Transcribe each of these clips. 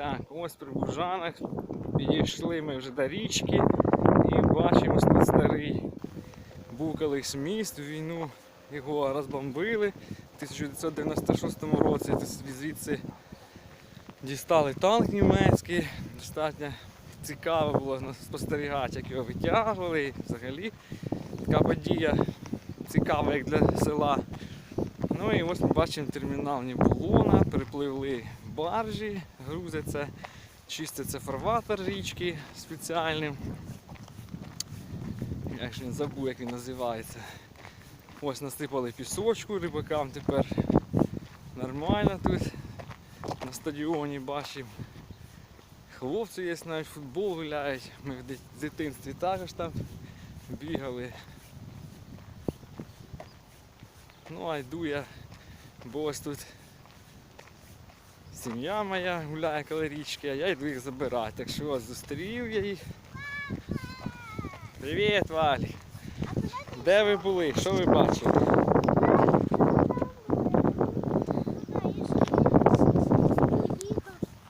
Так, ось при Бужанах. Підійшли ми вже до річки і бачимо тут старий. Був колись міст війну, його розбомбили в 1996 році. Звідси дістали танк німецький. Достатньо цікаво було спостерігати, як його витягували. Взагалі така подія цікава як для села. Ну і ось ми бачимо термінал Нібулона, перепливли баржі, грузяться, чиститься фарватер річки спеціальним. Я ж він забув, як він називається. Ось насипали пісочку рибакам тепер нормально тут на стадіоні бачимо. Хлопці є навіть футбол гуляють. Ми в дитинстві також там бігали. Ну а йду я, бо ось тут сім'я моя гуляє коло річки, а я йду їх забирати. Так що ось зустрів я їх. Привіт, Валі! Де ви були? Що ви бачили?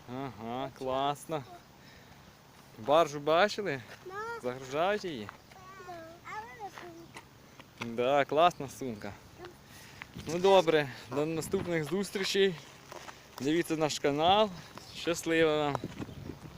Ага, класно. Баржу бачили? Загружають її? Да, класна сумка. Ну добре, до наступних зустрічей. Дивіться наш канал. Щасливо вам!